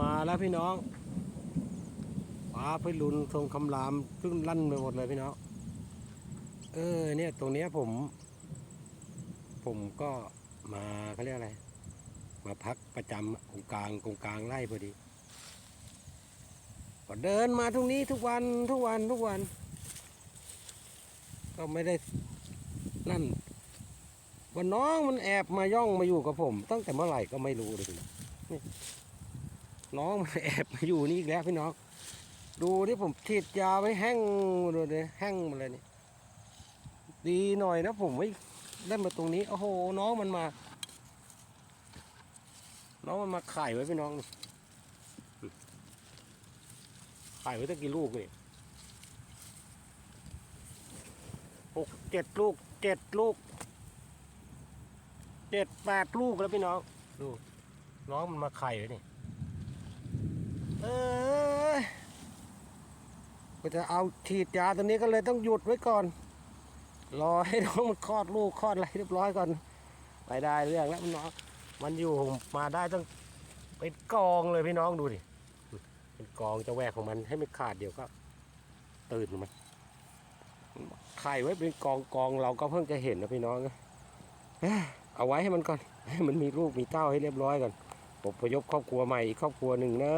มาแล้วพี่น้องฟ้าไปลุนทรงคำรามขึ้นลั่นไปหมดเลยพี่น้องเออเนี่ยตรงเนี้ยผม ผมก็มาเขาเรียกอะไร มาพักประจำตรงกลางตรงกลางไร่พอดีก็เดินมาตรงนี้ทุกวันทุกวันทุกวัน ก็ไม่ได้นั่นว่าน้องมันแอบมาย่องมาอยู่กับผม ตั้งแต่เมื่อไหร่ก็ไม่รู้เลยพี่ น้องมันแอบมาอยู่นี่อีกแล้วพี่น้อง ดูที่ผมฉีดยาไว้แห้งดูเลยแห้งหมาเลยนี่ดีหน่อยนะผมไม่เล่นมาตรงนี้โอ้โหน้องมันมา น้องมันมาไข่ไว้พี่น้องไข่ไว้ตั้งกี่ลูกนี่หกเจ็ดลูกเจ็ดลูกเจ็ดแปดลูกแล้วพี่น้อง ดู น้องมันมาไข่ไว้นี่เออ ก็จะเอาฉีดยาตัวนี้ก็เลยต้องหยุดไว้ก่อน รอให้น้องมันคลอดลูกคลอดอะไรเรียบร้อยก่อน ไปได้เรื่องแล้วมันน้องมันอยู่มาได้ต้องเป็นกองเลยพี่น้องดูดิเป็นกองจะแหวกของมันให้มันขาดเดี๋ยวก็ ตื่นมันไข่ไว้เป็นกองกองเราก็เพิ่งจะเห็นนะพี่น้องเอาไว้ให้มันก่อนให้มันมีลูกมีเต้าให้เรียบร้อยก่อนผมพยพครอบครัวใหม่อีกครอบครัวหนึ่งนะ